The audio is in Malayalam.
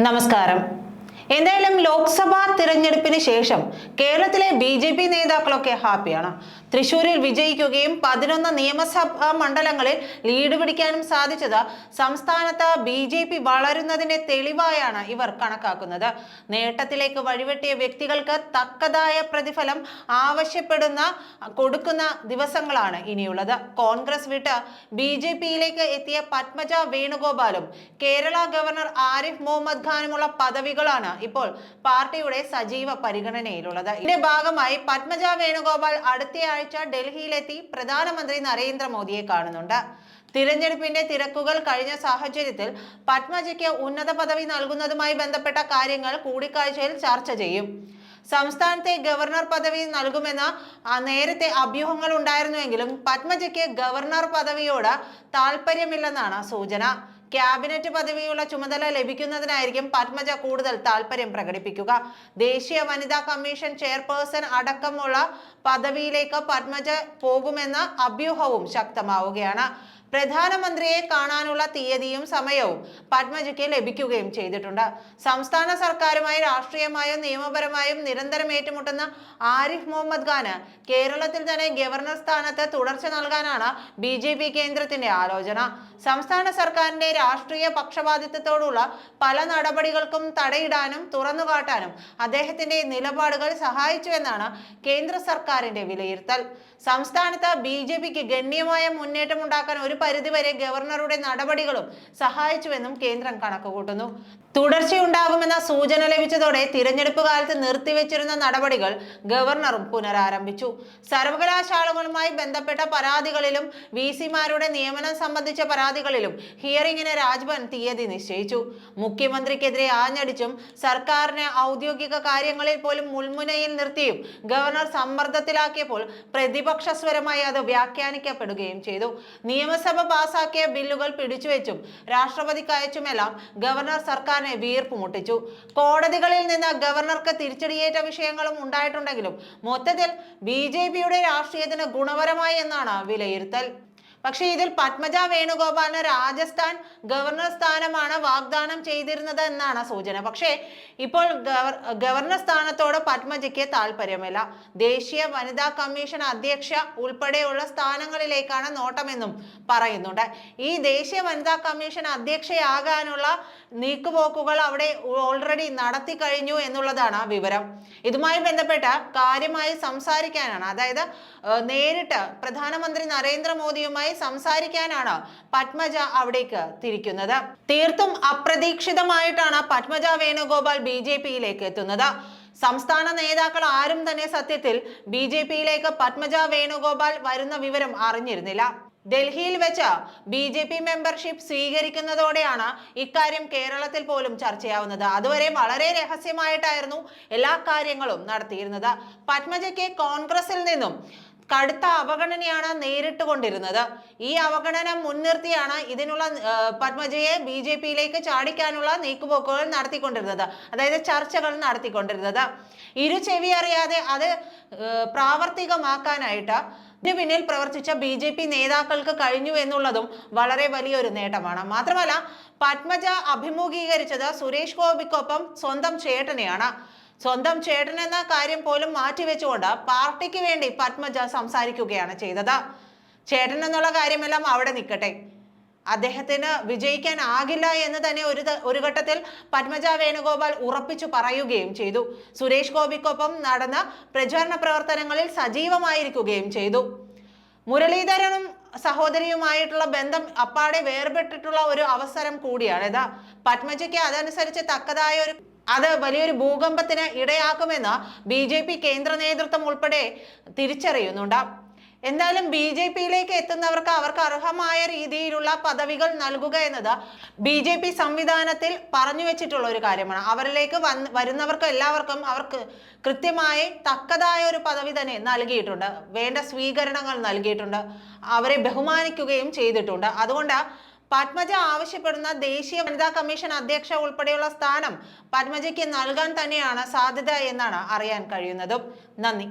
నమస్కారం. എന്തായാലും ലോക്സഭാ തിരഞ്ഞെടുപ്പിന് ശേഷം കേരളത്തിലെ ബി ജെ പി നേതാക്കളൊക്കെ ഹാപ്പിയാണ്. തൃശൂരിൽ വിജയിക്കുകയും പതിനൊന്ന് നിയമസഭാ മണ്ഡലങ്ങളിൽ ലീഡ് പിടിക്കാനും സാധിച്ചത് സംസ്ഥാനത്ത് ബി ജെ പി വളരുന്നതിന്റെ തെളിവായാണ് ഇവർ കണക്കാക്കുന്നത്. നേട്ടത്തിലേക്ക് വഴിവെട്ടിയ വ്യക്തികൾക്ക് തക്കതായ പ്രതിഫലം ആവശ്യപ്പെടുന്ന കൊടുക്കുന്ന ദിവസങ്ങളാണ് ഇനിയുള്ളത്. കോൺഗ്രസ് വിട്ട് ബി ജെ പിയിലേക്ക് എത്തിയ പത്മജ വേണുഗോപാലും കേരള ഗവർണർ ആരിഫ് മുഹമ്മദ് ഖാനുമുള്ള പദവികളാണ് ഇപ്പോൾ പാർട്ടിയുടെ സജീവ പരിഗണനയിലുള്ളത്. ഇതിന്റെ ഭാഗമായി പത്മജ വേണുഗോപാൽ അടുത്തയാഴ്ച ഡൽഹിയിലെത്തി പ്രധാനമന്ത്രി നരേന്ദ്രമോദിയെ കാണുന്നുണ്ട്. തിരഞ്ഞെടുപ്പിന്റെ തിരക്കുകൾ കഴിഞ്ഞ സാഹചര്യത്തിൽ പത്മജയ്ക്ക് ഉന്നത പദവി നൽകുന്നതുമായി ബന്ധപ്പെട്ട കാര്യങ്ങൾ കൂടിക്കാഴ്ചയിൽ ചർച്ച ചെയ്യും. സംസ്ഥാനത്തെ ഗവർണർ പദവി നൽകുമെന്ന നേരത്തെ അഭ്യൂഹങ്ങൾ ഉണ്ടായിരുന്നുവെങ്കിലും പത്മജയ്ക്ക് ഗവർണർ പദവിയോട് താല്പര്യമില്ലെന്നാണ് സൂചന. ക്യാബിനറ്റ് പദവിയുള്ള ചുമതല ലഭിക്കുന്നതിനായിരിക്കും പത്മജ കൂടുതൽ താല്പര്യം പ്രകടിപ്പിക്കുക. ദേശീയ വനിതാ കമ്മീഷൻ ചെയർപേഴ്സൺ അടക്കമുള്ള പദവിയിലേക്ക് പത്മജ പോകുമെന്ന അഭ്യൂഹവും ശക്തമാവുകയാണ്. പ്രധാനമന്ത്രിയെ കാണാനുള്ള തീയതിയും സമയവും പത്മജയ്ക്ക് ലഭിക്കുകയും ചെയ്തിട്ടുണ്ട്. സംസ്ഥാന സർക്കാരുമായി രാഷ്ട്രീയമായും നിയമപരമായും നിരന്തരം ഏറ്റുമുട്ടുന്ന ആരിഫ് മുഹമ്മദ് ഖാന് കേരളത്തിൽ തന്നെ ഗവർണർ സ്ഥാനത്ത് തുടർച്ച നൽകാനാണ് ബി ജെ പി കേന്ദ്രത്തിന്റെ ആലോചന. സംസ്ഥാന സർക്കാരിന്റെ രാഷ്ട്രീയ പക്ഷപാതിത്വത്തോടുള്ള പല നടപടികൾക്കും തടയിടാനും തുറന്നുകാട്ടാനും അദ്ദേഹത്തിന്റെ നിലപാടുകൾ സഹായിച്ചുവെന്നാണ് കേന്ദ്ര സർക്കാരിന്റെ വിലയിരുത്തൽ. സംസ്ഥാനത്ത് ബി ജെ പിക്ക് ഗണ്യമായ മുന്നേറ്റം ഉണ്ടാക്കാൻ ഒരു പരിധിവരെ ഗവർണറുടെ നടപടികളും സഹായിച്ചുവെന്നും കേന്ദ്രം കണക്കുകൂട്ടുന്നു. തുടർച്ചയുണ്ടാകുമെന്ന സൂചന ലഭിച്ചതോടെ തിരഞ്ഞെടുപ്പ് കാലത്ത് നിർത്തിവെച്ചിരുന്ന നടപടികൾ ഗവർണറും പുനരാരംഭിച്ചു. സർവകലാശാലകളുമായി ബന്ധപ്പെട്ട പരാതികളിലും വി സിമാരുടെ നിയമനം സംബന്ധിച്ച പരാതികളിലും ഹിയറിംഗിന് രാജ്ഭവൻ തീയതി നിശ്ചയിച്ചു. മുഖ്യമന്ത്രിക്കെതിരെ ആഞ്ഞടിച്ചും സർക്കാരിനെ ഔദ്യോഗിക കാര്യങ്ങളിൽ പോലും മുൾമുനയിൽ നിർത്തിയും ഗവർണർ സമ്മർദ്ദത്തിലാക്കിയപ്പോൾ പ്രതിപക്ഷ സ്വരമായി അത് വ്യാഖ്യാനിക്കപ്പെടുകയും ചെയ്തു. നിയമസഭ പാസാക്കിയ ബില്ലുകൾ പിടിച്ചുവെച്ചും രാഷ്ട്രപതിക്ക് അയച്ചുമെല്ലാം ഗവർണർ സർക്കാരിനെ വീർപ്പ് മുട്ടിച്ചു കോടതികളിൽ നിന്ന് ഗവർണർക്ക് തിരിച്ചടിയേറ്റ വിഷയങ്ങളും ഉണ്ടായിട്ടുണ്ടെങ്കിലും മൊത്തത്തിൽ ബി രാഷ്ട്രീയത്തിന് ഗുണപരമായി എന്നാണ് വിലയിരുത്തൽ. പക്ഷേ ഇതിൽ പത്മജ വേണുഗോപാലിന് രാജസ്ഥാൻ ഗവർണർ സ്ഥാനമാണ് വാഗ്ദാനം ചെയ്തിരുന്നത് എന്നാണ് സൂചന. പക്ഷേ ഇപ്പോൾ ഗവർണർ സ്ഥാനത്തോട് പത്മജയ്ക്ക് താല്പര്യമില്ല ദേശീയ വനിതാ കമ്മീഷൻ അധ്യക്ഷ ഉൾപ്പെടെയുള്ള സ്ഥാനങ്ങളിലേക്കാണ് നോട്ടമെന്നും പറയുന്നുണ്ട്. ഈ ദേശീയ വനിതാ കമ്മീഷൻ അധ്യക്ഷയാകാനുള്ള നീക്കുപോക്കുകൾ അവിടെ ഓൾറെഡി നടത്തി കഴിഞ്ഞു എന്നുള്ളതാണ് വിവരം. ഇതുമായി ബന്ധപ്പെട്ട കാര്യമായി സംസാരിക്കാനാണ്. അതായത് നേരിട്ട് പ്രധാനമന്ത്രി നരേന്ദ്രമോദിയുമായി സംസാരിക്കാനാണ് പത്മജ അവിടേക്ക് തിരിക്കുന്നത്. തീർത്തും അപ്രതീക്ഷിതമായിട്ടാണ് പത്മജ വേണുഗോപാൽ ബി ജെ പിയിലേക്ക് എത്തുന്നത്. സംസ്ഥാന നേതാക്കൾ ആരും തന്നെ സത്യത്തിൽ ബി ജെ പിയിലേക്ക് പത്മജ വേണുഗോപാൽ വരുന്ന വിവരം അറിഞ്ഞിരുന്നില്ല. ഡൽഹിയിൽ വെച്ച് ബി ജെ പി മെമ്പർഷിപ്പ് സ്വീകരിക്കുന്നതോടെയാണ് ഇക്കാര്യം കേരളത്തിൽ പോലും ചർച്ചയാവുന്നത്. അതുവരെ വളരെ രഹസ്യമായിട്ടായിരുന്നു എല്ലാ കാര്യങ്ങളും നടത്തിയിരുന്നത്. പത്മജയ്ക്ക് കോൺഗ്രസിൽ നിന്നും കടുത്ത അവഗണനയാണ് നേരിട്ട് കൊണ്ടിരുന്നത്. ഈ അവഗണന മുൻനിർത്തിയാണ് ഇതിനുള്ള പത്മജയെ ബി ജെ പിയിലേക്ക് ചാടിക്കാനുള്ള നീക്കുപോക്കുകൾ നടത്തിക്കൊണ്ടിരുന്നത്. അതായത് ചർച്ചകൾ നടത്തിക്കൊണ്ടിരുന്നത്. ഇരു ചെവി അറിയാതെ അത് പ്രാവർത്തികമാക്കാനായിട്ട് ഇതിന് പിന്നിൽ പ്രവർത്തിച്ച ബി ജെ പി നേതാക്കൾക്ക് കഴിഞ്ഞു എന്നുള്ളതും വളരെ വലിയൊരു നേട്ടമാണ്. മാത്രമല്ല പത്മജ അഭിമുഖീകരിച്ചത് സുരേഷ് ഗോപിക്കൊപ്പം സ്വന്തം ചേട്ടനെയാണ്. സ്വന്തം ചേട്ടൻ എന്ന കാര്യം പോലും മാറ്റിവെച്ചുകൊണ്ട് പാർട്ടിക്ക് വേണ്ടി പത്മജ സംസാരിക്കുകയാണ് ചെയ്തത്. ചേട്ടൻ എന്നുള്ള കാര്യമെല്ലാം അവിടെ നിൽക്കട്ടെ. അദ്ദേഹത്തിന് വിജയിക്കാൻ ആകില്ല എന്ന് തന്നെ ഒരു ഒരു ഘട്ടത്തിൽ പത്മജ വേണുഗോപാൽ ഉറപ്പിച്ചു പറയുകയും ചെയ്തു. സുരേഷ് ഗോപിക്കൊപ്പം നടന്ന പ്രചാരണ പ്രവർത്തനങ്ങളിൽ സജീവമായിരിക്കുകയും ചെയ്തു. മുരളീധരനും സഹോദരിയുമായിട്ടുള്ള ബന്ധം അപ്പാടെ വേർപെട്ടിട്ടുള്ള ഒരു അവസരം കൂടിയാണ് ഇതാ. പത്മജയ്ക്ക് അതനുസരിച്ച് തക്കതായ ഒരു അത് വലിയൊരു ഭൂകമ്പത്തിന് ഇടയാക്കുമെന്ന് ബി ജെ പി കേന്ദ്ര നേതൃത്വം ഉൾപ്പെടെ തിരിച്ചറിയുന്നുണ്ട്. എന്തായാലും ബി ജെ പിയിലേക്ക് എത്തുന്നവർക്ക് അവർക്ക് അർഹമായ രീതിയിലുള്ള പദവികൾ നൽകുക എന്നത് ബി ജെ പി സംവിധാനത്തിൽ പറഞ്ഞു വെച്ചിട്ടുള്ള ഒരു കാര്യമാണ്. അവരിലേക്ക് വന്ന് വരുന്നവർക്ക് എല്ലാവർക്കും അവർക്ക് കൃത്യമായി തക്കതായ ഒരു പദവി തന്നെ നൽകിയിട്ടുണ്ട്. വേണ്ട സ്വീകരണങ്ങൾ നൽകിയിട്ടുണ്ട്. അവരെ ബഹുമാനിക്കുകയും ചെയ്തിട്ടുണ്ട്. അതുകൊണ്ട് പത്മജ ആവശ്യപ്പെടുന്ന ദേശീയ വനിതാ കമ്മീഷൻ അധ്യക്ഷ ഉൾപ്പെടെയുള്ള സ്ഥാനം പത്മജയ്ക്ക് നൽകാൻ തന്നെയാണ് സാധ്യത എന്നാണ് അറിയാൻ കഴിയുന്നതും. നന്ദി.